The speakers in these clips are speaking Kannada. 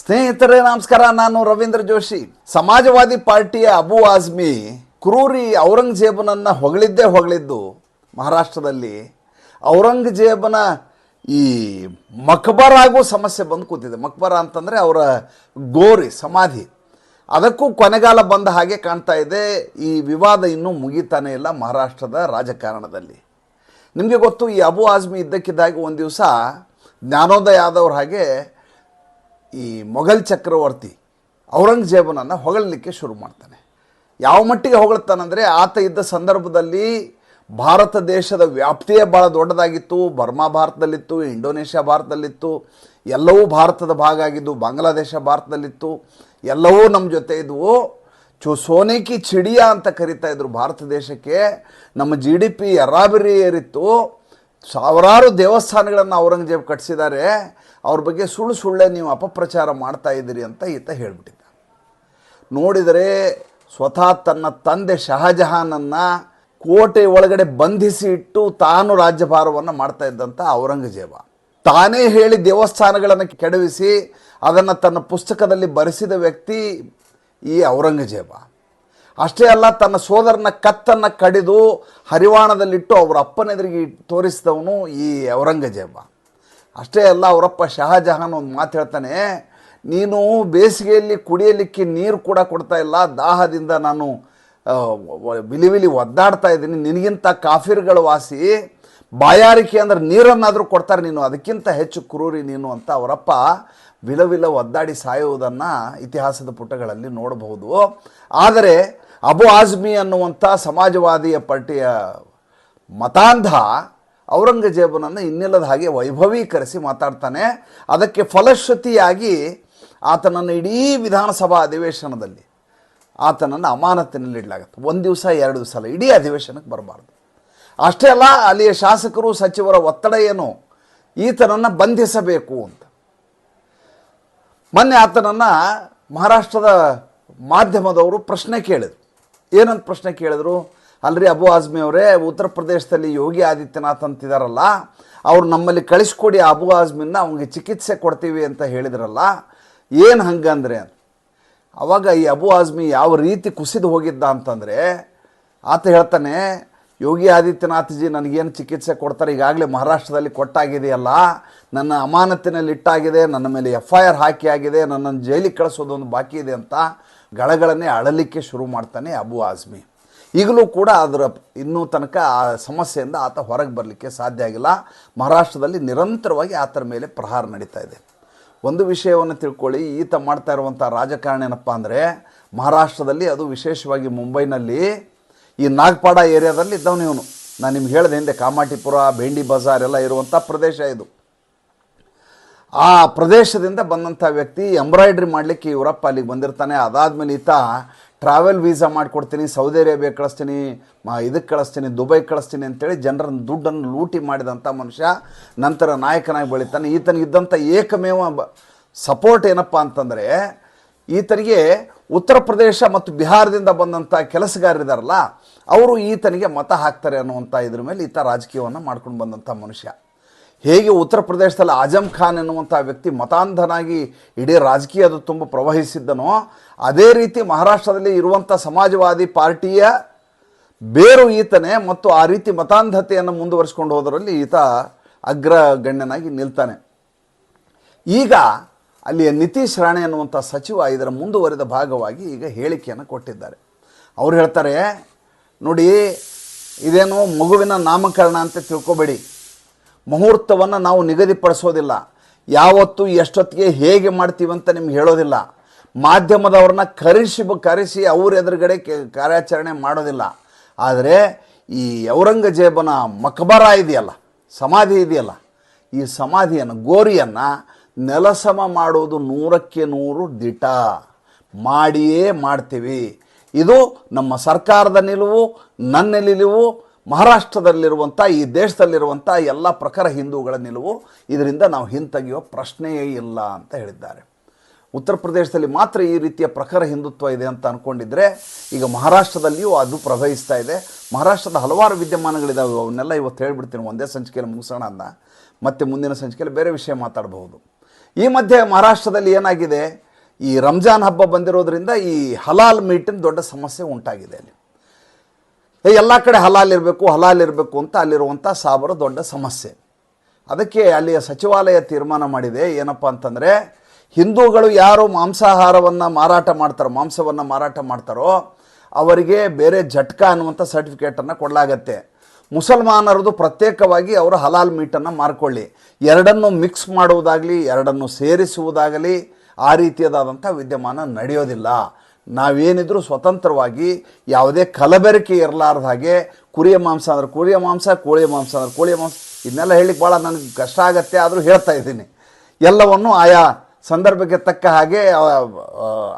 ಸ್ನೇಹಿತರೇ, ನಮಸ್ಕಾರ. ನಾನು ರವೀಂದ್ರ ಜೋಶಿ. ಸಮಾಜವಾದಿ ಪಾರ್ಟಿಯ ಅಬು ಆಜ್ಮಿ ಕ್ರೂರಿ ಔರಂಗಜೇಬನನ್ನ ಹೊಗಳಿದ್ದೇ ಹೊಗಳಿದ್ದು ಮಹಾರಾಷ್ಟ್ರದಲ್ಲಿ. ಔರಂಗಜೇಬನ ಈ ಮಕ್ಬರ್ ಆಗೋ ಸಮಸ್ಯೆ ಬಂದು ಕೂತಿದೆ. ಮಕ್ಬರ ಅಂತಂದರೆ ಅವರ ಗೋರಿ, ಸಮಾಧಿ. ಅದಕ್ಕೂ ಕೊನೆಗಾಲ ಬಂದ ಹಾಗೆ ಕಾಣ್ತಾ ಇದೆ. ಈ ವಿವಾದ ಇನ್ನೂ ಮುಗಿತಾನೇ ಇಲ್ಲ ಮಹಾರಾಷ್ಟ್ರದ ರಾಜಕಾರಣದಲ್ಲಿ. ನಿಮಗೆ ಗೊತ್ತು, ಈ ಅಬು ಆಜ್ಮಿ ಇದ್ದಕ್ಕಿದ್ದಾಗಿ ಒಂದು ದಿವಸ ಜ್ಞಾನೋದಯ ಆದವ್ರ ಹಾಗೆ ಈ ಮೊಘಲ್ ಚಕ್ರವರ್ತಿ ಔರಂಗಜೇಬನನ್ನು ಹೊಗಳಲಿಕ್ಕೆ ಶುರು ಮಾಡ್ತಾನೆ. ಯಾವ ಮಟ್ಟಿಗೆ ಹೊಗಳ್ತಾನಂದರೆ ಆತ ಇದ್ದ ಸಂದರ್ಭದಲ್ಲಿ ಭಾರತ ದೇಶದ ವ್ಯಾಪ್ತಿಯೇ ಭಾಳ ದೊಡ್ಡದಾಗಿತ್ತು. ಬರ್ಮಾ ಭಾರತದಲ್ಲಿತ್ತು, ಇಂಡೋನೇಷ್ಯಾ ಭಾರತದಲ್ಲಿತ್ತು, ಎಲ್ಲವೂ ಭಾರತದ ಭಾಗ ಆಗಿದ್ದು, ಬಾಂಗ್ಲಾದೇಶ ಭಾರತದಲ್ಲಿತ್ತು, ಎಲ್ಲವೂ ನಮ್ಮ ಜೊತೆ ಇದ್ವು. ಚು, ಸೋನೇಕಿ ಚಿಡಿಯಾ ಅಂತ ಕರಿತಾ ಇದ್ರು ಭಾರತ ದೇಶಕ್ಕೆ. ನಮ್ಮ ಜಿ ಡಿ ಪಿ ಎರಾಬಿರಿ ಏರಿತ್ತು ಸಾವಿರಾರು ದೇವಸ್ಥಾನಗಳನ್ನು ಔರಂಗಜೇಬ್ ಕಟ್ಟಿಸಿದ್ದಾರೆ ಅವ್ರ ಬಗ್ಗೆ ಸುಳ್ಳು ಸುಳ್ಳೆ ನೀವು ಅಪಪ್ರಚಾರ ಮಾಡ್ತಾ ಇದ್ದೀರಿ ಅಂತ ಈತ ಹೇಳಿಬಿಟ್ಟಿದ್ದ. ನೋಡಿದರೆ ಸ್ವತಃ ತನ್ನ ತಂದೆ ಶಹಜಹಾನನ್ನು ಕೋಟೆ ಒಳಗಡೆ ಬಂಧಿಸಿ ಇಟ್ಟು ತಾನು ರಾಜ್ಯಭಾರವನ್ನು ಮಾಡ್ತಾ ಇದ್ದಂಥ ಔರಂಗಜೇಬ. ತಾನೇ ಹೇಳಿ ದೇವಸ್ಥಾನಗಳನ್ನು ಕೆಡವಿಸಿ ಅದನ್ನು ತನ್ನ ಪುಸ್ತಕದಲ್ಲಿ ಬರೆಸಿದ ವ್ಯಕ್ತಿ ಈ ಔರಂಗಜೇಬ. ಅಷ್ಟೇ ಅಲ್ಲ ತನ್ನ ಸೋದರನ ಕತ್ತನ್ನು ಕಡಿದು ಹರಿವಾಣದಲ್ಲಿಟ್ಟು ಅವರ ಅಪ್ಪನೆದುರಿಗೆ ತೋರಿಸಿದವನು ಈ ಔರಂಗಜೇಬ. ಅಷ್ಟೇ ಅಲ್ಲ, ಅವರಪ್ಪ ಶಹಜಹಾನ್ ಒಂದು ಮಾತು ಹೇಳ್ತಾನೆ, ನೀನು ಬೇಸಿಗೆಯಲ್ಲಿ ಕುಡಿಯಲಿಕ್ಕೆ ನೀರು ಕೂಡ ಕೊಡ್ತಾ ಇಲ್ಲ, ದಾಹದಿಂದ ನಾನು ವಿಲಿವಿಲಿ ವ- ವಿಲಿ ವಿಲಿ ಒದ್ದಾಡ್ತಾ ಇದ್ದೀನಿ, ನಿನಗಿಂತ ಕಾಫಿರ್ಗಳು ವಾಸಿ, ಬಾಯಾರಿಕೆ ಅಂದ್ರೆ ನೀರನ್ನಾದರೂ ಕೊಡ್ತಾರೆ ನೀನು, ಅದಕ್ಕಿಂತ ಹೆಚ್ಚು ಕ್ರೂರಿ ನೀನು ಅಂತ ಅವರಪ್ಪ ವಿಲವಿಲ ಒದ್ದಾಡಿ ಸಾಯುವುದನ್ನು ಇತಿಹಾಸದ ಪುಟಗಳಲ್ಲಿ ನೋಡಬಹುದು. ಆದರೆ ಅಬು ಆಜ್ಮಿ ಅನ್ನುವಂಥ ಸಮಾಜವಾದಿಯ ಪಟ್ಟಿಯ ಮತಾಂಧ ಔರಂಗಜೇಬನನ್ನು ಇನ್ನಿಲ್ಲದ ಹಾಗೆ ವೈಭವೀಕರಿಸಿ ಮಾತಾಡ್ತಾನೆ. ಅದಕ್ಕೆ ಫಲಶ್ರುತಿಯಾಗಿ ಆತನನ್ನು ಇಡೀ ವಿಧಾನಸಭಾ ಅಧಿವೇಶನದಲ್ಲಿ ಆತನನ್ನು ಅಮಾನತಿನಲ್ಲಿಡಲಾಗುತ್ತೆ ಒಂದು ದಿವಸ, ಎರಡು ದಿವಸ ಅಲ್ಲ, ಇಡೀ ಅಧಿವೇಶನಕ್ಕೆ ಬರಬಾರ್ದು. ಅಷ್ಟೇ ಅಲ್ಲ, ಅಲ್ಲಿಯ ಶಾಸಕರು, ಸಚಿವರ ಒತ್ತಡ ಏನು? ಈತನನ್ನು ಬಂಧಿಸಬೇಕು ಅಂತ. ಮೊನ್ನೆ ಆತನನ್ನು ಮಹಾರಾಷ್ಟ್ರದ ಮಾಧ್ಯಮದವರು ಪ್ರಶ್ನೆ ಕೇಳಿದ್ರು. ಏನಂತ ಪ್ರಶ್ನೆ ಕೇಳಿದ್ರು? ಅಲ್ರಿ ಅಬು ಆಜ್ಮಿ ಅವರೇ, ಉತ್ತರ ಪ್ರದೇಶದಲ್ಲಿ ಯೋಗಿ ಆದಿತ್ಯನಾಥ್ ಅಂತಿದಾರಲ್ಲ, ಅವ್ರು ನಮ್ಮಲ್ಲಿ ಕಳಿಸ್ಕೊಡಿ ಅಬು ಆಜ್ಮಿನ ಅವ್ನಿಗೆ ಚಿಕಿತ್ಸೆ ಕೊಡ್ತೀವಿ ಅಂತ ಹೇಳಿದ್ರಲ್ಲ, ಏನು ಹಂಗಂದ್ರೆ ಅವಾಗ ಈ ಅಬು ಆಜ್ಮಿ ಯಾವ ರೀತಿ ಕುಸಿದು ಹೋಗಿದ್ದ ಅಂತಂದರೆ, ಆತ ಹೇಳ್ತಾನೆ, ಯೋಗಿ ಆದಿತ್ಯನಾಥ್ಜಿ ನನಗೇನು ಚಿಕಿತ್ಸೆ ಕೊಡ್ತಾರೆ, ಈಗಾಗಲೇ ಮಹಾರಾಷ್ಟ್ರದಲ್ಲಿ ಕೊಟ್ಟಾಗಿದೆಯಲ್ಲ, ನನ್ನ ಅಮಾನತಿನಲ್ಲಿ ಇಟ್ಟಾಗಿದೆ, ನನ್ನ ಮೇಲೆ ಎಫ್ ಐ ಆರ್ ಹಾಕಿ ಆಗಿದೆ, ನನ್ನನ್ನು ಜೈಲಿಗೆ ಕಳಿಸೋದೊಂದು ಬಾಕಿ ಇದೆ ಅಂತ ಗಳಗಳನ್ನೇ ಅಳಲಿಕ್ಕೆ ಶುರು ಮಾಡ್ತಾನೆ ಅಬು ಆಜ್ಮಿ ಈಗಲೂ ಕೂಡ ಅದರ ಇನ್ನೂ ತನಕ ಆ ಸಮಸ್ಯೆಯಿಂದ ಆತ ಹೊರಗೆ ಬರಲಿಕ್ಕೆ ಸಾಧ್ಯ ಆಗಿಲ್ಲ. ಮಹಾರಾಷ್ಟ್ರದಲ್ಲಿ ನಿರಂತರವಾಗಿ ಆತರ ಮೇಲೆ ಪ್ರಹಾರ ನಡೀತಾ ಇದೆ. ಒಂದು ವಿಷಯವನ್ನು ತಿಳ್ಕೊಳ್ಳಿ, ಈತ ಮಾಡ್ತಾ ಇರುವಂಥ ರಾಜಕಾರಣ ಏನಪ್ಪ ಅಂದರೆ, ಮಹಾರಾಷ್ಟ್ರದಲ್ಲಿ ಅದು ವಿಶೇಷವಾಗಿ ಮುಂಬೈನಲ್ಲಿ ಈ ನಾಗ್ಪಾಡ ಏರಿಯಾದಲ್ಲಿ ಇದ್ದವನು ಇವನು. ನಾನು ನಿಮ್ಗೆ ಹೇಳಿದೆ ಹಿಂದೆ, ಕಾಮಾಟಿಪುರ, ಭೇಂಡಿ ಬಜಾರ್ ಎಲ್ಲ ಇರುವಂಥ ಪ್ರದೇಶ ಇದು. ಆ ಪ್ರದೇಶದಿಂದ ಬಂದಂಥ ವ್ಯಕ್ತಿ ಎಂಬ್ರಾಯ್ಡ್ರಿ ಮಾಡಲಿಕ್ಕೆ ಇವರಪ್ಪ ಅಲ್ಲಿಗೆ ಬಂದಿರ್ತಾನೆ. ಅದಾದಮೇಲೆ ಈತ ಟ್ರಾವೆಲ್ ವೀಸಾ ಮಾಡಿಕೊಡ್ತೀನಿ, ಸೌದಿ ಅರೇಬಿಯಾ ಕಳಿಸ್ತೀನಿ ಇದಕ್ಕೆ ಕಳಿಸ್ತೀನಿ ದುಬೈ ಕಳಿಸ್ತೀನಿ ಅಂತೇಳಿ ಜನರ ದುಡ್ಡನ್ನು ಲೂಟಿ ಮಾಡಿದಂಥ ಮನುಷ್ಯ, ನಂತರ ನಾಯಕನಾಗಿ ಬೆಳಿತಾನೆ. ಈತನಿಗಿದ್ದಂಥ ಏಕಮೇವ ಸಪೋರ್ಟ್ ಏನಪ್ಪ ಅಂತಂದರೆ, ಈತನಿಗೆ ಉತ್ತರ ಪ್ರದೇಶ ಮತ್ತು ಬಿಹಾರದಿಂದ ಬಂದಂಥ ಕೆಲಸಗಾರರಿದಾರಲ್ಲ ಅವರು ಈತನಿಗೆ ಮತ ಹಾಕ್ತಾರೆ ಅನ್ನುವಂಥ ಇದ್ರ ಮೇಲೆ ಈತ ರಾಜಕೀಯವನ್ನು ಮಾಡ್ಕೊಂಡು ಬಂದಂಥ ಮನುಷ್ಯ. ಹೇಗೆ ಉತ್ತರ ಪ್ರದೇಶದಲ್ಲಿ ಆಜಮ್ ಖಾನ್ ಎನ್ನುವಂಥ ವ್ಯಕ್ತಿ ಮತಾಂಧನಾಗಿ ಇಡೀ ರಾಜಕೀಯದ ತುಂಬ ಪ್ರವಹಿಸಿದ್ದನೋ, ಅದೇ ರೀತಿ ಮಹಾರಾಷ್ಟ್ರದಲ್ಲಿ ಇರುವಂಥ ಸಮಾಜವಾದಿ ಪಾರ್ಟಿಯ ಬೇರು ಈತನೇ ಮತ್ತು ಆ ರೀತಿ ಮತಾಂಧತೆಯನ್ನು ಮುಂದುವರಿಸ್ಕೊಂಡು ಹೋದರಲ್ಲಿ ಈತ ಅಗ್ರಗಣ್ಯನಾಗಿ ನಿಲ್ತಾನೆ. ಈಗ ಅಲ್ಲಿಯ ನಿತೀಶ್ ರಾಣೆ ಅನ್ನುವಂಥ ಸಚಿವ ಇದರ ಮುಂದುವರಿದ ಭಾಗವಾಗಿ ಈಗ ಹೇಳಿಕೆಯನ್ನು ಕೊಟ್ಟಿದ್ದಾರೆ. ಅವ್ರು ಹೇಳ್ತಾರೆ, ನೋಡಿ, ಇದೇನು ಮಗುವಿನ ನಾಮಕರಣ ಅಂತ ತಿಳ್ಕೊಬೇಡಿ. ಮುಹೂರ್ತವನ್ನು ನಾವು ನಿಗದಿಪಡಿಸೋದಿಲ್ಲ. ಯಾವತ್ತು, ಎಷ್ಟೊತ್ತಿಗೆ ಹೇಗೆ ಮಾಡ್ತೀವಿ ಅಂತ ನಿಮ್ಗೆ ಹೇಳೋದಿಲ್ಲ. ಮಾಧ್ಯಮದವ್ರನ್ನ ಕರೆಸಿ ಕರೆಸಿ ಅವ್ರ ಎದುರುಗಡೆ ಕಾರ್ಯಾಚರಣೆ ಮಾಡೋದಿಲ್ಲ. ಆದರೆ ಈ ಔರಂಗಜೇಬನ ಮಕಬರ ಇದೆಯಲ್ಲ, ಸಮಾಧಿ ಇದೆಯಲ್ಲ, ಈ ಸಮಾಧಿಯನ್ನು, ಗೋರಿಯನ್ನು ನೆಲಸಮ ಮಾಡೋದು ನೂರಕ್ಕೆ ನೂರು ದಿಟ. ಮಾಡಿಯೇ ಮಾಡ್ತೀವಿ. ಇದು ನಮ್ಮ ಸರ್ಕಾರದ ನಿಲುವು ನನ್ನ ನಿಲುವು ಮಹಾರಾಷ್ಟ್ರದಲ್ಲಿರುವಂಥ, ಈ ದೇಶದಲ್ಲಿರುವಂಥ ಎಲ್ಲ ಪ್ರಖರ ಹಿಂದೂಗಳ ನಿಲುವು ಇದರಿಂದ ನಾವು ಹಿಂತೆಗೆಯುವ ಪ್ರಶ್ನೆಯೇ ಇಲ್ಲ ಅಂತ ಹೇಳಿದ್ದಾರೆ. ಉತ್ತರ ಪ್ರದೇಶದಲ್ಲಿ ಮಾತ್ರ ಈ ರೀತಿಯ ಪ್ರಖರ ಹಿಂದುತ್ವ ಇದೆ ಅಂತ ಅಂದ್ಕೊಂಡಿದ್ರೆ ಈಗ ಮಹಾರಾಷ್ಟ್ರದಲ್ಲಿಯೂ ಅದು ಪ್ರವಹಿಸ್ತಾ ಇದೆ. ಮಹಾರಾಷ್ಟ್ರದ ಹಲವಾರು ವಿದ್ಯಮಾನಗಳಿದ್ದಾವೆ ಅವನ್ನೆಲ್ಲ ಇವತ್ತು ಹೇಳಿಬಿಡ್ತೀನಿ. ಒಂದೇ ಸಂಚಿಕೆಯಲ್ಲಿ ಮುಗಿಸೋಣ ಅನ್ನ ಮತ್ತೆ ಮುಂದಿನ ಸಂಚಿಕೆಯಲ್ಲಿ ಬೇರೆ ವಿಷಯ ಮಾತಾಡಬಹುದು. ಈ ಮಧ್ಯೆ ಮಹಾರಾಷ್ಟ್ರದಲ್ಲಿ ಏನಾಗಿದೆ? ಈ ರಂಜಾನ್ ಹಬ್ಬ ಬಂದಿರೋದ್ರಿಂದ ಈ ಹಲಾಲ್ ಮೀಟಿನ ದೊಡ್ಡ ಸಮಸ್ಯೆ ಉಂಟಾಗಿದೆ ಅಲ್ಲಿ. ಎಲ್ಲ ಕಡೆ ಹಲಾಲ್ ಇರಬೇಕು ಹಲಾಲ್ ಇರಬೇಕು ಅಂತ ಅಲ್ಲಿರುವಂಥ ಸಾಬರ ದೊಡ್ಡ ಸಮಸ್ಯೆ. ಅದಕ್ಕೆ ಅಲ್ಲಿಯ ಸಚಿವಾಲಯ ತೀರ್ಮಾನ ಮಾಡಿದೆ, ಏನಪ್ಪ ಅಂತಂದರೆ ಹಿಂದೂಗಳು ಯಾರು ಮಾಂಸಾಹಾರವನ್ನು ಮಾರಾಟ ಮಾಡ್ತಾರೋ, ಮಾಂಸವನ್ನು ಮಾರಾಟ ಮಾಡ್ತಾರೋ, ಅವರಿಗೆ ಬೇರೆ ಜಟ್ಕ ಅನ್ನುವಂಥ ಸರ್ಟಿಫಿಕೇಟನ್ನು ಕೊಡಲಾಗತ್ತೆ. ಮುಸಲ್ಮಾನರದು ಪ್ರತ್ಯೇಕವಾಗಿ ಅವರು ಹಲಾಲ್ ಮೀಟನ್ನು ಮಾರ್ಕೊಳ್ಳಿ. ಎರಡನ್ನು ಮಿಕ್ಸ್ ಮಾಡುವುದಾಗಲಿ, ಎರಡನ್ನು ಸೇರಿಸುವುದಾಗಲಿ ಆ ರೀತಿಯದಾದಂಥ ವಿದ್ಯಮಾನ ನಡೆಯೋದಿಲ್ಲ. ನಾವೇನಿದ್ರು ಸ್ವತಂತ್ರವಾಗಿ ಯಾವುದೇ ಕಲಬೆರಕೆ ಇರಲಾರ್ದ ಹಾಗೆ ಕುರಿಯ ಮಾಂಸ ಅಂದ್ರೆ ಕುರಿಯ ಮಾಂಸ, ಕೋಳಿಯ ಮಾಂಸ ಅಂದ್ರೆ ಕೋಳಿಯ ಮಾಂಸ ಇದನ್ನೆಲ್ಲ ಹೇಳಿಕ್ಕೆ ಭಾಳ ನನಗೆ ಕಷ್ಟ ಆಗತ್ತೆ ಆದರೂ ಹೇಳ್ತಾ ಇದ್ದೀನಿ. ಎಲ್ಲವನ್ನು ಆಯಾ ಸಂದರ್ಭಕ್ಕೆ ತಕ್ಕ ಹಾಗೆ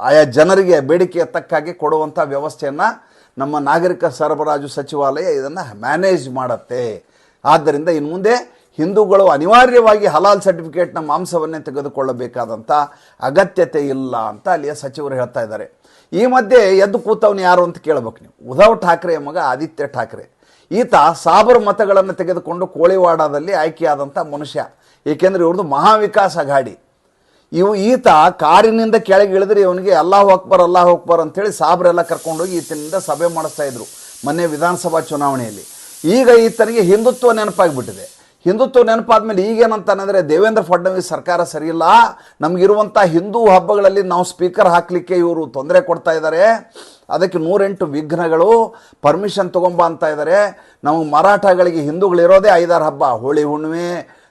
ಆಯಾ ಜನರಿಗೆ ಬೇಡಿಕೆಯ ತಕ್ಕ ಹಾಗೆ ಕೊಡುವಂಥ ವ್ಯವಸ್ಥೆಯನ್ನು ನಮ್ಮ ನಾಗರಿಕ ಸರಬರಾಜು ಸಚಿವಾಲಯ ಇದನ್ನು ಮ್ಯಾನೇಜ್ ಮಾಡುತ್ತೆ. ಆದ್ದರಿಂದ ಇನ್ನು ಮುಂದೆ ಹಿಂದೂಗಳು ಅನಿವಾರ್ಯವಾಗಿ ಹಲಾಲ್ ಸರ್ಟಿಫಿಕೇಟ್ನ ಮಾಂಸವನ್ನೇ ತೆಗೆದುಕೊಳ್ಳಬೇಕಾದಂಥ ಅಗತ್ಯತೆ ಇಲ್ಲ ಅಂತ ಅಲ್ಲಿಯ ಸಚಿವರು ಹೇಳ್ತಾ ಇದ್ದಾರೆ. ಈ ಮಧ್ಯೆ ಎದ್ದು ಕೂತವನು ಯಾರು ಅಂತ ಕೇಳಬೇಕು ನೀವು. ಉದ್ಧವ್ ಠಾಕ್ರೆ ಮಗ ಆದಿತ್ಯ ಠಾಕ್ರೆ. ಈತ ಸಾಬರ್ ಮತಗಳನ್ನು ತೆಗೆದುಕೊಂಡು ಕೋಳಿವಾಡದಲ್ಲಿ ಆಯ್ಕೆಯಾದಂಥ ಮನುಷ್ಯ. ಏಕೆಂದರೆ ಇವ್ರದ್ದು ಮಹಾವಿಕಾಸ ಅಘಾಡಿ. ಇವು ಈತ ಕಾರಿನಿಂದ ಕೆಳಗೆ ಇಳಿದ್ರೆ ಇವನಿಗೆ ಎಲ್ಲ ಹೋಗ್ಬಾರ ಎಲ್ಲ ಅಕ್ಬರ್ ಅಂತೇಳಿ ಸಾಬ್ರೆಲ್ಲ ಕರ್ಕೊಂಡೋಗಿ ಈತನಿಂದ ಸಭೆ ಮಾಡಿಸ್ತಾ ಇದ್ರು. ಮೊನ್ನೆ ವಿಧಾನಸಭಾ ಚುನಾವಣೆಯಲ್ಲಿ. ಈಗ ಈತನಿಗೆ ಹಿಂದುತ್ವ ನೆನಪಾಗಿಬಿಟ್ಟಿದೆ. ಹಿಂದುತ್ವ ನೆನಪಾದ್ಮೇಲೆ ಈಗೇನಂತಾನಂದರೆ ದೇವೇಂದ್ರ ಫಡ್ನವೀಸ್ ಸರ್ಕಾರ ಸರಿಯಿಲ್ಲ. ನಮಗಿರುವಂಥ ಹಿಂದೂ ಹಬ್ಬಗಳಲ್ಲಿ ನಾವು ಸ್ಪೀಕರ್ ಹಾಕಲಿಕ್ಕೆ ಇವರು ತೊಂದರೆ ಕೊಡ್ತಾ ಇದ್ದಾರೆ ಅದಕ್ಕೆ ನೂರೆಂಟು ವಿಘ್ನಗಳು ಪರ್ಮಿಷನ್ ತೊಗೊಂಬ ಅಂತ ಇದ್ದಾರೆ ನಮಗೆ ಮರಾಠಗಳಿಗೆ ಹಿಂದೂಗಳಿರೋದೇ ಐದಾರು ಹಬ್ಬ. ಹೋಳಿ ಹುಣ್ಣಿಮೆ,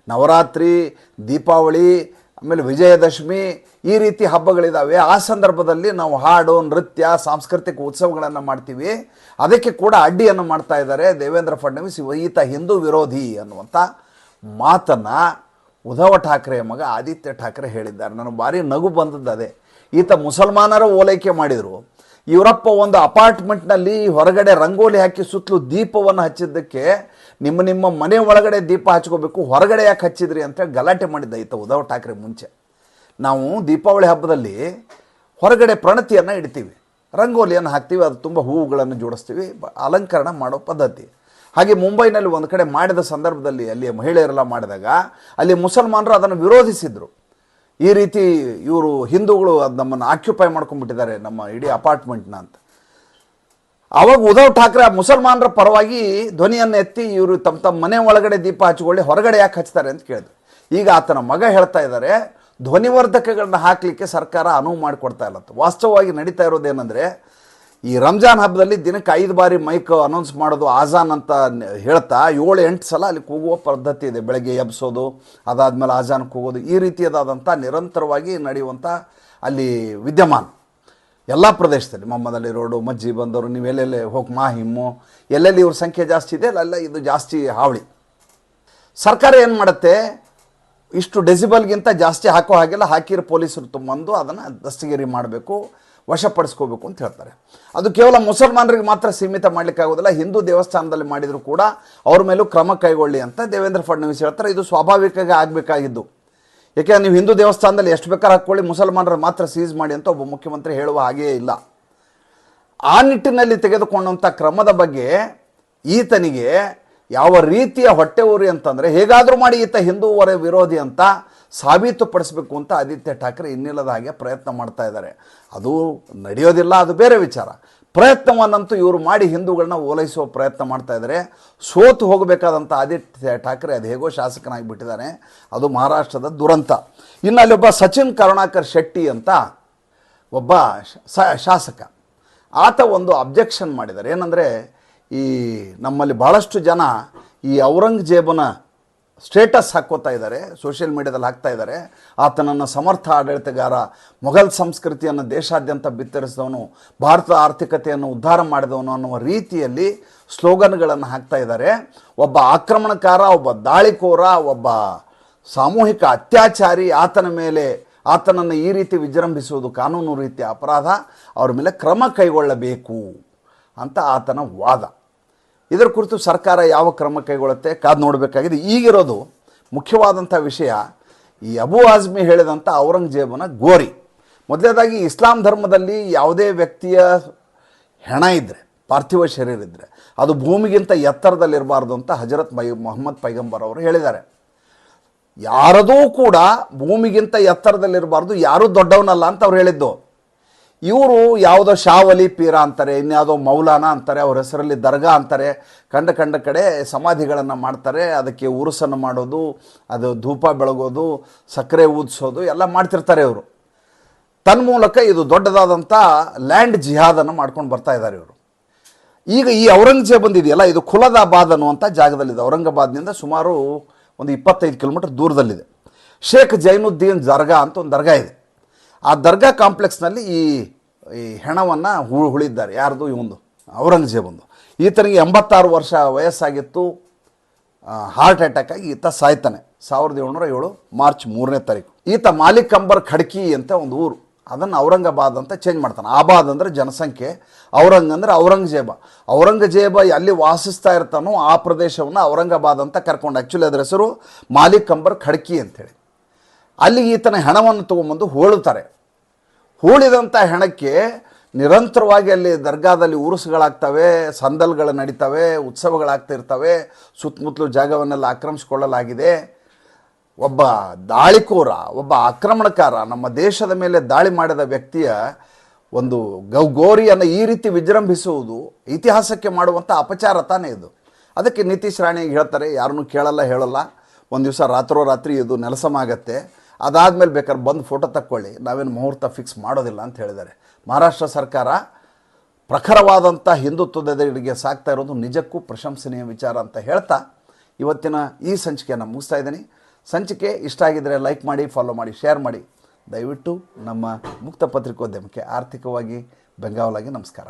ನವರಾತ್ರಿ, ದೀಪಾವಳಿ ಆಮೇಲೆ ವಿಜಯದಶಮಿ ಈ ರೀತಿ ಹಬ್ಬಗಳಿದ್ದಾವೆ ಆ ಸಂದರ್ಭದಲ್ಲಿ ನಾವು ಹಾಡು, ನೃತ್ಯ, ಸಾಂಸ್ಕೃತಿಕ ಉತ್ಸವಗಳನ್ನು ಮಾಡ್ತೀವಿ. ಅದಕ್ಕೆ ಕೂಡ ಅಡ್ಡಿಯನ್ನು ಮಾಡ್ತಾ ಇದ್ದಾರೆ ದೇವೇಂದ್ರ ಫಡ್ನವೀಸ್ ಈತ ಹಿಂದೂ ವಿರೋಧಿ ಅನ್ನುವಂಥ ಮಾತನ್ನು ಉದ್ಧವ ಠಾಕ್ರೆಯ ಮಗ ಆದಿತ್ಯ ಠಾಕ್ರೆ ಹೇಳಿದ್ದಾರೆ. ನನಗೆ ಭಾರಿ ನಗು ಬಂದದ್ದು ಅದೇ. ಈತ ಮುಸಲ್ಮಾನರ ಓಲೈಕೆ ಮಾಡಿದರು. ಇವರಪ್ಪ ಒಂದು ಅಪಾರ್ಟ್ಮೆಂಟ್ನಲ್ಲಿ ಹೊರಗಡೆ ರಂಗೋಲಿ ಹಾಕಿ ಸುತ್ತಲೂ ದೀಪವನ್ನು ಹಚ್ಚಿದ್ದಕ್ಕೆ ನಿಮ್ಮ ನಿಮ್ಮ ಮನೆ ಒಳಗಡೆ ದೀಪ ಹಚ್ಕೋಬೇಕು, ಹೊರಗಡೆ ಯಾಕೆ ಹಚ್ಚಿದ್ರಿ ಅಂತೇಳಿ ಗಲಾಟೆ ಮಾಡಿದ್ದ ಈತ ಉದ್ಧವ್ ಠಾಕ್ರೆ ಮುಂಚೆ. ನಾವು ದೀಪಾವಳಿ ಹಬ್ಬದಲ್ಲಿ ಹೊರಗಡೆ ಪ್ರಣತಿಯನ್ನು ಇಡ್ತೀವಿ. ರಂಗೋಲಿಯನ್ನು ಹಾಕ್ತೀವಿ, ಅದು ತುಂಬ ಹೂವುಗಳನ್ನು ಜೋಡಿಸ್ತೀವಿ ಅಲಂಕರಣ ಮಾಡೋ ಪದ್ಧತಿ. ಹಾಗೆ ಮುಂಬೈನಲ್ಲಿ ಒಂದು ಕಡೆ ಮಾಡಿದ ಸಂದರ್ಭದಲ್ಲಿ ಅಲ್ಲಿ ಮಹಿಳೆಯರೆಲ್ಲ ಮಾಡಿದಾಗ, ಅಲ್ಲಿ ಮುಸಲ್ಮಾನರು ಅದನ್ನು ವಿರೋಧಿಸಿದರು. ಈ ರೀತಿ ಇವರು ಹಿಂದೂಗಳು ಅದು ನಮ್ಮನ್ನು ಆಕ್ಯುಪೈ ಮಾಡ್ಕೊಂಡ್ಬಿಟ್ಟಿದ್ದಾರೆ ನಮ್ಮ ಇಡೀ ಅಪಾರ್ಟ್ಮೆಂಟ್ನ ಅಂತ. ಆವಾಗ ಉದ್ಧವ್ ಠಾಕ್ರೆ ಮುಸಲ್ಮಾನರ ಪರವಾಗಿ ಧ್ವನಿಯನ್ನು ಎತ್ತಿ ಇವರು ತಮ್ಮ ತಮ್ಮ ಮನೆ ಒಳಗಡೆ ದೀಪ ಹಚ್ಕೊಳ್ಳಿ, ಹೊರಗಡೆ ಯಾಕೆ ಹಚ್ತಾರೆ ಅಂತ ಕೇಳಿದ್ರು. ಈಗ ಆತನ ಮಗ ಹೇಳ್ತಾ ಇದ್ದಾರೆ ಧ್ವನಿವರ್ಧಕಗಳನ್ನ ಹಾಕಲಿಕ್ಕೆ ಸರ್ಕಾರ ಅನುವು ಮಾಡಿಕೊಡ್ತಾ ಇಲ್ಲ ವಾಸ್ತವವಾಗಿ ನಡೀತಾ ಇರೋದೇನೆಂದರೆ ಈ ರಂಜಾನ್ ಹಬ್ಬದಲ್ಲಿ ದಿನಕ್ಕೆ ಐದು ಬಾರಿ ಮೈಕ್ ಅನೌನ್ಸ್ ಮಾಡೋದು ಆಜಾನ್ ಅಂತ ಹೇಳ್ತಾ ಏಳು, ಎಂಟು ಸಲ ಅಲ್ಲಿ ಕೂಗುವ ಪದ್ಧತಿ ಇದೆ. ಬೆಳಗ್ಗೆ ಎಬ್ಸೋದು, ಅದಾದಮೇಲೆ ಆಜಾನ್ ಕೂಗೋದು, ಈ ರೀತಿಯದಾದಂಥ ನಿರಂತರವಾಗಿ ನಡೆಯುವಂಥ ಅಲ್ಲಿ ವಿದ್ಯಮಾನ. ಎಲ್ಲ ಪ್ರದೇಶದಲ್ಲಿ ಮೊಹಮ್ಮದಲ್ಲಿ ರೋಡು, ಮಜ್ಜಿ ಬಂದವರು, ನೀವು ಎಲ್ಲೆಲ್ಲಿ ಹೋಗಿ ಮಾಹಿಮ್ಮು ಎಲ್ಲೆಲ್ಲಿ ಇವ್ರ ಸಂಖ್ಯೆ ಜಾಸ್ತಿ ಇದೆ, ಅಲ್ಲೆಲ್ಲ ಇದು ಜಾಸ್ತಿ ಹಾವಳಿ. ಸರ್ಕಾರ ಏನು ಮಾಡುತ್ತೆ? ಇಷ್ಟು ಡೆಸಿಬಲ್ಗಿಂತ ಜಾಸ್ತಿ ಹಾಕೋ ಹಾಗೆಲ್ಲ ಹಾಕಿರೋ ಪೊಲೀಸರು ತುಂಬಂದು ಅದನ್ನು ದಸ್ತಗಿರಿ ಮಾಡಬೇಕು, ವಶಪಡಿಸ್ಕೋಬೇಕು ಅಂತ ಹೇಳ್ತಾರೆ. ಅದು ಕೇವಲ ಮುಸಲ್ಮಾನರಿಗೆ ಮಾತ್ರ ಸೀಮಿತ ಮಾಡಲಿಕ್ಕಾಗೋದಿಲ್ಲ ಹಿಂದೂ ದೇವಸ್ಥಾನದಲ್ಲಿ ಮಾಡಿದರೂ ಕೂಡ ಅವ್ರ ಮೇಲೂ ಕ್ರಮ ಕೈಗೊಳ್ಳಿ ಅಂತ ದೇವೇಂದ್ರ ಫಡ್ನವೀಸ್ ಹೇಳ್ತಾರೆ. ಇದು ಸ್ವಾಭಾವಿಕವಾಗಿ ಆಗಬೇಕಾಗಿದ್ದು. ಯಾಕೆಂದ್ರೆ ನೀವು ಹಿಂದೂ ದೇವಸ್ಥಾನದಲ್ಲಿ ಎಷ್ಟು ಬೇಕಾದ್ರೆ ಹಾಕ್ಕೊಳ್ಳಿ, ಮುಸಲ್ಮಾನರು ಮಾತ್ರ ಸೀಸ್ ಮಾಡಿ ಅಂತ ಒಬ್ಬ ಮುಖ್ಯಮಂತ್ರಿ ಹೇಳುವ ಹಾಗೆಯೇ ಇಲ್ಲ. ಆ ನಿಟ್ಟಿನಲ್ಲಿ ತೆಗೆದುಕೊಂಡಂಥ ಕ್ರಮದ ಬಗ್ಗೆ ಈತನಿಗೆ ಯಾವ ರೀತಿಯ ಹೊಟ್ಟೆ ಊರಿ ಅಂತಂದರೆ ಹೇಗಾದರೂ ಮಾಡಿ ಈತ ಹಿಂದೂವರ ವಿರೋಧಿ ಅಂತ ಸಾಬೀತುಪಡಿಸಬೇಕು ಅಂತ ಆದಿತ್ಯ ಠಾಕ್ರೆ ಇನ್ನಿಲ್ಲದ ಹಾಗೆ ಪ್ರಯತ್ನ ಮಾಡ್ತಾ ಇದ್ದಾರೆ. ಅದು ನಡೆಯೋದಿಲ್ಲ, ಅದು ಬೇರೆ ವಿಚಾರ. ಪ್ರಯತ್ನವನ್ನಂತೂ ಇವರು ಮಾಡಿ ಹಿಂದೂಗಳನ್ನ ಓಲೈಸುವ ಪ್ರಯತ್ನ ಮಾಡ್ತಾ ಇದ್ದಾರೆ ಸೋತು ಹೋಗಬೇಕಾದಂಥ ಆದಿತ್ಯ ಠಾಕ್ರೆ ಅದು ಹೇಗೋ ಶಾಸಕನಾಗಿ ಬಿಟ್ಟಿದ್ದಾನೆ ಅದು ಮಹಾರಾಷ್ಟ್ರದ ದುರಂತ. ಇನ್ನು ಅಲ್ಲಿ ಒಬ್ಬ ಸಚಿನ್ ಕರುಣಾಕರ್ ಶೆಟ್ಟಿ ಅಂತ ಒಬ್ಬ ಶಾಸಕ. ಆತ ಒಂದು ಅಬ್ಜೆಕ್ಷನ್ ಮಾಡಿದ್ದಾರೆ. ಏನಂದರೆ ಈ ನಮ್ಮಲ್ಲಿ ಭಾಳಷ್ಟು ಜನ ಈ ಔರಂಗಜೇಬನ ಸ್ಟೇಟಸ್ ಹಾಕ್ಕೋತಾ ಇದ್ದಾರೆ, ಸೋಷಿಯಲ್ ಮೀಡಿಯಾದಲ್ಲಿ ಹಾಕ್ತಾ ಇದ್ದಾರೆ. ಆತನನ್ನು ಸಮರ್ಥ ಆಡಳಿತಗಾರ, ಮೊಘಲ್ ಸಂಸ್ಕೃತಿಯನ್ನು ದೇಶಾದ್ಯಂತ ಬಿತ್ತರಿಸಿದವನು, ಭಾರತದ ಆರ್ಥಿಕತೆಯನ್ನು ಉದ್ಧಾರ ಮಾಡಿದವನು ಅನ್ನುವ ರೀತಿಯಲ್ಲಿ ಸ್ಲೋಗನ್ಗಳನ್ನು ಹಾಕ್ತಾ ಇದ್ದಾರೆ. ಒಬ್ಬ ಆಕ್ರಮಣಕಾರ, ಒಬ್ಬ ದಾಳಿಕೋರ, ಒಬ್ಬ ಸಾಮೂಹಿಕ ಅತ್ಯಾಚಾರಿ, ಆತನ ಮೇಲೆ, ಆತನನ್ನು ಈ ರೀತಿ ವಿಜೃಂಭಿಸುವುದು ಕಾನೂನು ರೀತಿಯ ಅಪರಾಧ. ಅವ್ರ ಮೇಲೆ ಕ್ರಮ ಕೈಗೊಳ್ಳಬೇಕು ಅಂತ ಆತನ ವಾದ. ಇದರ ಕುರಿತು ಸರ್ಕಾರ ಯಾವ ಕ್ರಮ ಕೈಗೊಳ್ಳುತ್ತೆ ಕಾದು ನೋಡಬೇಕಾಗಿದೆ. ಈಗಿರೋದು ಮುಖ್ಯವಾದಂಥ ವಿಷಯ ಈ ಅಬು ಆಜ್ಮಿ ಹೇಳಿದಂಥ ಔರಂಗಜೇಬನ ಗೋರಿ. ಮೊದಲನೇದಾಗಿ ಇಸ್ಲಾಂ ಧರ್ಮದಲ್ಲಿ ಯಾವುದೇ ವ್ಯಕ್ತಿಯ ಹೆಣ ಇದ್ದರೆ ಪಾರ್ಥಿವ ಶರೀರ ಇದ್ದರೆ ಅದು ಭೂಮಿಗಿಂತ ಎತ್ತರದಲ್ಲಿರಬಾರ್ದು ಅಂತ ಹಜರತ್ ಮೈ, ಮೊಹಮ್ಮದ್ ಪೈಗಂಬರ್ ಅವರು ಹೇಳಿದ್ದಾರೆ. ಯಾರದೂ ಕೂಡ ಭೂಮಿಗಿಂತ ಎತ್ತರದಲ್ಲಿರಬಾರ್ದು, ಯಾರೂ ದೊಡ್ಡವನಲ್ಲ ಅಂತ ಅವ್ರು ಹೇಳಿದ್ದು. ಇವರು ಯಾವುದೋ ಶಾವಲಿ ಪೀರ ಅಂತಾರೆ, ಇನ್ಯಾವುದೋ ಮೌಲಾನ ಅಂತಾರೆ, ಅವ್ರ ಹೆಸರಲ್ಲಿ ದರ್ಗಾ ಅಂತಾರೆ. ಕಂಡ ಕಂಡ ಕಡೆ ಸಮಾಧಿಗಳನ್ನು ಮಾಡ್ತಾರೆ. ಅದಕ್ಕೆ ಉರುಸನ್ನು ಮಾಡೋದು, ಅದು ಧೂಪ ಬೆಳಗೋದು, ಸಕ್ಕರೆ ಊದಿಸೋದು, ಎಲ್ಲ ಮಾಡ್ತಿರ್ತಾರೆ ಇವರು. ತನ್ಮೂಲಕ ಇದು ದೊಡ್ಡದಾದಂಥ ಲ್ಯಾಂಡ್ ಜಿಹಾದನ್ನು ಮಾಡ್ಕೊಂಡು ಬರ್ತಾ ಇದ್ದಾರೆ ಇವರು. ಈಗ ಈ ಔರಂಗಜೇಬ್ ಬಂದಿದೆಯಲ್ಲ, ಇದು ಕುಲದಾಬಾದ್ ಅನ್ನುವಂಥ ಜಾಗದಲ್ಲಿದೆ. ಔರಂಗಾಬಾದ್ನಿಂದ ಸುಮಾರು ಒಂದು ಇಪ್ಪತ್ತೈದು ಕಿಲೋಮೀಟರ್ ದೂರದಲ್ಲಿದೆ. ಶೇಖ್ ಜೈನುದ್ದೀನ್ ದರ್ಗಾ ಅಂತ ಒಂದು ದರ್ಗಾ ಇದೆ. ಆ ದರ್ಗಾ ಕಾಂಪ್ಲೆಕ್ಸ್ನಲ್ಲಿ ಈ ಈ ಹೆಣವನ್ನು ಹು, ಹುಳಿದ್ದಾರೆ. ಯಾರ್ದು? ಇವೊಂದು. ಔರಂಗಜೇಬಂದು. ಈತನಿಗೆ ಎಂಬತ್ತಾರು ವರ್ಷ ವಯಸ್ಸಾಗಿತ್ತು. ಹಾರ್ಟ್ ಅಟ್ಯಾಕ್ ಆಗಿ ಈತ ಸಾಯ್ತಾನೆ. ಸಾವಿರದ ಏಳ್ನೂರ ಏಳು ಮಾರ್ಚ್ ಮೂರನೇ ತಾರೀಕು. ಈತ ಮಾಲಿಕಂಬರ್ ಖಡ್ಕಿ ಅಂತ ಒಂದು ಊರು. ಅದನ್ನು ಔರಂಗಾಬಾದ್ ಅಂತ ಚೇಂಜ್ ಮಾಡ್ತಾನೆ. ಆಬಾದ್ ಅಂದರೆ ಜನಸಂಖ್ಯೆ, ಔರಂಗ್ ಅಂದರೆ ಔರಂಗಜೇಬ. ಔರಂಗಜೇಬ ಎಲ್ಲಿ ವಾಸಿಸ್ತಾ ಇರ್ತಾನೋ ಆ ಪ್ರದೇಶವನ್ನು ಔರಂಗಾಬಾದ್ ಅಂತ ಕರ್ಕೊಂಡು. ಆ್ಯಕ್ಚುಲಿ ಅದರ ಹೆಸರು ಮಾಲಿಕಂಬರ್ ಖಡ್ಕಿ ಅಂತೇಳಿ ಅಲ್ಲಿ ಈತನ ಹೆಣವನ್ನು ತೊಗೊಂಬಂದು ಹೋಳುತ್ತಾರೆ. ಹೋಳಿದಂಥ ಹೆಣಕ್ಕೆ ನಿರಂತರವಾಗಿ ಅಲ್ಲಿ ದರ್ಗಾದಲ್ಲಿ ಉರುಸುಗಳಾಗ್ತವೆ, ಸಂದಲ್ಗಳು ನಡೀತವೆ, ಉತ್ಸವಗಳಾಗ್ತಿರ್ತವೆ, ಸುತ್ತಮುತ್ತಲು ಜಾಗವನ್ನೆಲ್ಲ ಆಕ್ರಮಿಸಿಕೊಳ್ಳಲಾಗಿದೆ. ಒಬ್ಬ ದಾಳಿಕೋರ, ಒಬ್ಬ ಆಕ್ರಮಣಕಾರ, ನಮ್ಮ ದೇಶದ ಮೇಲೆ ದಾಳಿ ಮಾಡಿದ ವ್ಯಕ್ತಿಯ ಒಂದು ಗೌ ಗೋರಿಯನ್ನು ಈ ರೀತಿ ವಿಜೃಂಭಿಸುವುದು ಇತಿಹಾಸಕ್ಕೆ ಮಾಡುವಂಥ ಅಪಚಾರ ತಾನೇ ಇದು. ಅದಕ್ಕೆ ನಿತೀಶ್ ರಾಣಿ ಹೇಳ್ತಾರೆ, ಯಾರನ್ನೂ ಕೇಳಲ್ಲ, ಹೇಳಲ್ಲ. ಒಂದು ದಿವಸ ರಾತ್ರೋರಾತ್ರಿ ಇದು ನೆಲಸಮ ಆಗತ್ತೆ ಅದಾದಮೇಲೆ ಬೇಕಾದ್ರೆ ಬಂದು ಫೋಟೋ ತಕ್ಕೊಳ್ಳಿ. ನಾವೇನು ಮುಹೂರ್ತ ಫಿಕ್ಸ್ ಮಾಡೋದಿಲ್ಲ ಅಂತ ಹೇಳಿದ್ದಾರೆ. ಮಹಾರಾಷ್ಟ್ರ ಸರ್ಕಾರ ಪ್ರಖರವಾದಂಥ ಹಿಂದುತ್ವದೆಡೆಗೆ ಸಾಕ್ತಾ ಇರೋದು ನಿಜಕ್ಕೂ ಪ್ರಶಂಸನೀಯ ವಿಚಾರ ಅಂತ ಹೇಳ್ತಾ ಇವತ್ತಿನ ಈ ಸಂಚಿಕೆಯನ್ನು ಮುಗಿಸ್ತಾ ಇದ್ದೀನಿ. ಸಂಚಿಕೆ ಇಷ್ಟ ಆಗಿದ್ದರೆ ಲೈಕ್ ಮಾಡಿ ಫಾಲೋ ಮಾಡಿ ಶೇರ್ ಮಾಡಿ. ದಯವಿಟ್ಟು ನಮ್ಮ ಮುಕ್ತ ಪತ್ರಿಕೋದ್ಯಮಕ್ಕೆ ಆರ್ಥಿಕವಾಗಿ ಬೆಂಗಾವಲಾಗಿ ನಮಸ್ಕಾರ.